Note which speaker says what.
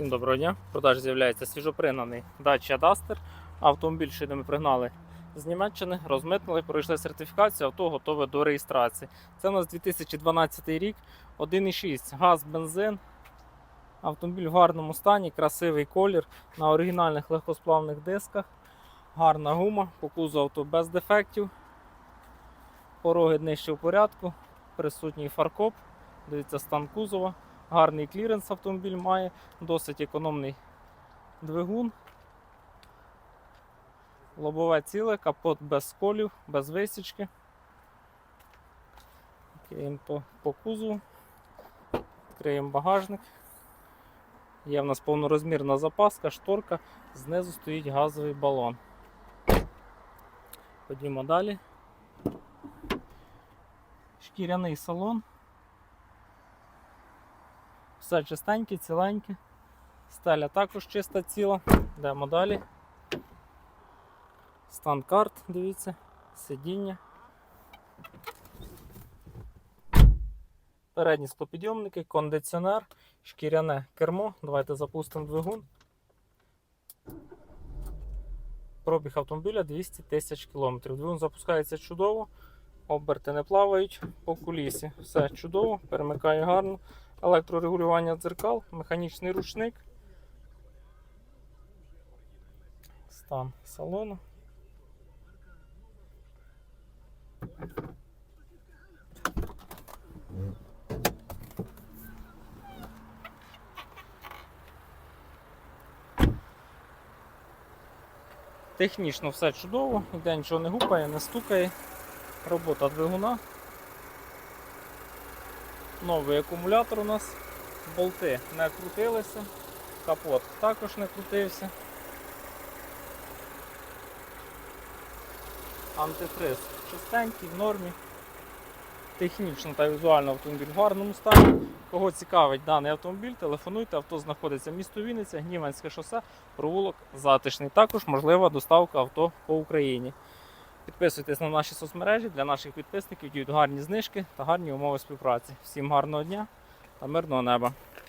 Speaker 1: Всім доброго дня. В продажі з'являється свіжопригнаний Dacia Duster. Автомобіль, що ми пригнали з Німеччини, розмитнили, пройшли сертифікацію, авто готове до реєстрації. Це у нас 2012 рік, 1,6 газ, бензин. Автомобіль в гарному стані, красивий колір на оригінальних легкосплавних дисках. Гарна гума, по кузову авто без дефектів. Пороги днище в порядку, присутній фаркоп. Дивіться стан кузова. Гарний кліренс автомобіль має, досить економний двигун. Лобове ціле, капот без сколів, без висічки. Відкриємо по, по кузову. Відкриємо багажник. Є в нас повнорозмірна запаска, шторка, знизу стоїть газовий балон. Ходімо далі. Шкіряний салон. Все чистеньке, ціленьке. Стеля також чиста ціла. Йдемо далі. Стан карт, дивіться, сидіння. Передні склопідйомники, кондиціонер, шкіряне кермо. Давайте запустимо двигун. Пробіг автомобіля 200 тисяч кілометрів. Двигун запускається чудово, оберти не плавають по кулісі. Все чудово, перемикає гарно електрорегулювання дзеркал, механічний ручник, стан салону. Технічно все чудово, ніде нічого не гупає, не стукає. Робота двигуна. Новий акумулятор у нас. Болти не крутилися, капот також не крутився. Антифриз чистенький, в нормі. Технічно та візуально автомобіль в гарному стані. Кого цікавить даний автомобіль, телефонуйте, авто знаходиться в місто Вінниця, Гніванське шосе, провулок затишний. Також можлива доставка авто по Україні. Підписуйтесь на наші соцмережі, для наших підписників діють гарні знижки та гарні умови співпраці. Всім гарного дня та мирного неба!